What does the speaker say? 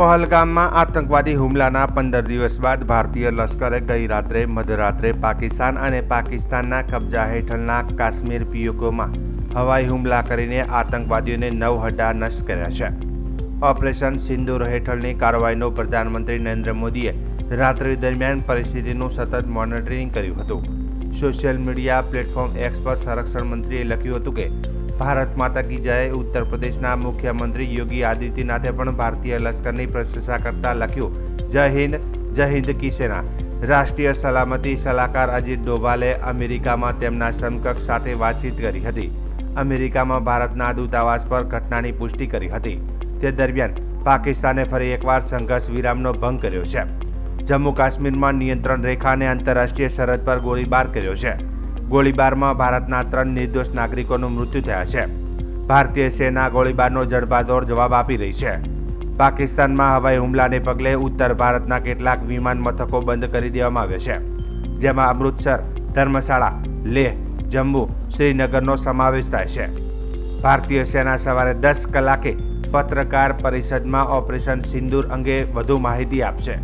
પહલગામમાં આતંકવાદી હુમલાના પંદર દિવસ બાદ ભારતીય લશ્કરે ગઈ રાત્રે, મધરાત્રે પાકિસ્તાન અને પાકિસ્તાનના કબજા હેઠળના કાશ્મીર પીઓકોમાં હવાઈ હુમલા કરીને આતંકવાદીઓને નવ હડા નષ્ટ કર્યા છે. ઓપરેશન સિંદૂર હેઠળની કાર્યવાહીનો પ્રધાનમંત્રી નરેન્દ્ર મોદીએ રાત્રિ દરમિયાન પરિસ્થિતિનું સતત મોનિટરિંગ કર્યું હતું. સોશિયલ મીડિયા પ્લેટફોર્મ એક્સ પર સંરક્ષણ મંત્રીએ લખ્યું હતું કે ભારત માતા કી જય. ઉત્તર પ્રદેશના મુખ્યમંત્રી યોગી આદિત્યનાથે પણ ભારતીય લશ્કરની પ્રશંસા કરતા લખ્યું, જય હિન્દ જય હિન્દ કી સેના. રાષ્ટ્રીય સલામતી સલાહકાર અજીત ડોભાલે અમેરિકામાં તેમના સમકક્ષ સાથે વાતચીત કરી હતી. અમેરિકામાં ભારતના દૂતાવાસ પર ઘટનાની પુષ્ટિ કરી હતી. તે દરમિયાન પાકિસ્તાને ફરી એકવાર સંઘર્ષ વિરામનો ભંગ કર્યો છે. જમ્મુ કાશ્મીરમાં નિયંત્રણ રેખા અને આંતરરાષ્ટ્રીય સરહદ પર ગોળીબાર કર્યો છે. ગોળીબારમાં ભારતના ત્રણ નિર્દોષ નાગરિકોનું મૃત્યુ થયા છે. ભારતીય સેના ગોળીબારનો જડબાતોડ જવાબ આપી રહી છે. પાકિસ્તાનમાં હવાઈ હુમલાને પગલે ઉત્તર ભારતના કેટલાક વિમાન મથકો બંધ કરી દેવામાં આવ્યા છે. જેમાં અમૃતસર, ધર્મશાળા, લેહ, જમ્મુ, શ્રીનગરનો સમાવેશ થાય છે. ભારતીય સેના સવારે દસ કલાકે પત્રકાર પરિષદમાં ઓપરેશન સિંદૂર અંગે વધુ માહિતી આપશે.